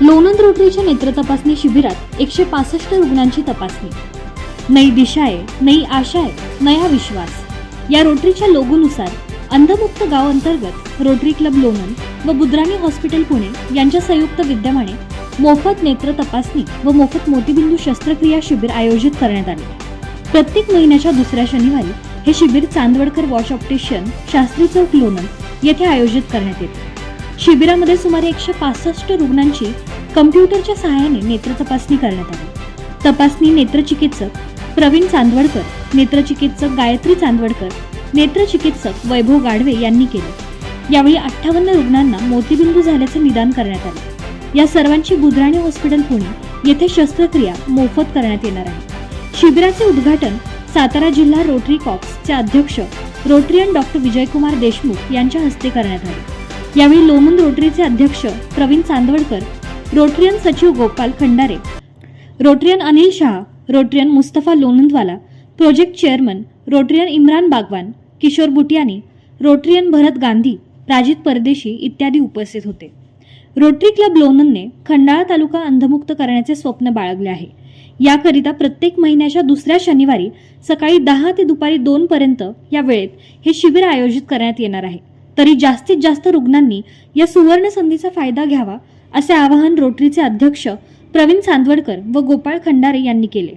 लोणंद रोटरीच्या नेत्र तपासणी शिबिरात एकशे पासष्ट रुग्णांची तपासणी. नई दिशा आहे नई आशा आहे नया विश्वास. या रोटरीच्या लोगोनुसार अंधमुक्त गाव अंतर्गत रोटरी क्लब लोणंद व बुद्राणी हॉस्पिटल पुणे यांच्या संयुक्त विद्यमाने मोफत नेत्र तपासणी व मोफत मोतीबिंदू शस्त्रक्रिया शिबिर आयोजित करण्यात आले. प्रत्येक महिन्याच्या दुसऱ्या शनिवारी हे शिबिर चांदवडकर वॉश ऑप्टिशियन शास्त्री चौक लोणंद येथे आयोजित करण्यात येते. शिबिरामध्ये सुमारे एकशे पासष्ट रुग्णांची कम्प्युटरच्या सहाय्याने नेत्र तपासणी करण्यात आली. तपासणी नेत्रचिकित्सक प्रवीण चांदवडकर नेत्रचिकित्सक गायत्री चांदवडकर नेत्रचिकित्सक वैभव गाढवे यांनी केले. यावेळी अठ्ठावन्न रुग्णांना मोतीबिंदू झाल्याचे निदान करण्यात आले. या सर्वांची बुधराणी हॉस्पिटल पुणे येथे शस्त्रक्रिया मोफत करण्यात येणार आहे. शिबिराचे उद्घाटन सातारा जिल्हा रोटरी कॉप्सचे अध्यक्ष रोटरियन डॉक्टर विजयकुमार देशमुख यांच्या हस्ते करण्यात आले. यावेळी लोमन रोटरीचे अध्यक्ष प्रवीण चांदवडकर रोटरियन सचिव Gopal Khandare Rotarian Anil Shah Rotarian Mustafa Lonandwala project chairman Rotarian Imran Bagwan Kishor Butiyani Rotarian Bharat Gandhi Rajit Pardeshi इत्यादी उपस्थित होते. रोटरी क्लब लोणंदने खंडाळा तालुका अंधमुक्त करण्याचे स्वप्न बाळगले आहे. याकरिता प्रत्येक महिन्याच्या दुसऱ्या शनिवारी सकाळी दहा ते दुपारी दोन पर्यंत या वेळेत हे शिबिर आयोजित करण्यात येणार आहे. तरी जास्तीत जास्त रुग्णांनी या सुवर्ण संधीचा फायदा घ्यावा असे आवाहन रोटरीचे अध्यक्ष प्रवीण चांदवडकर व गोपाळ खंडारे यांनी केले.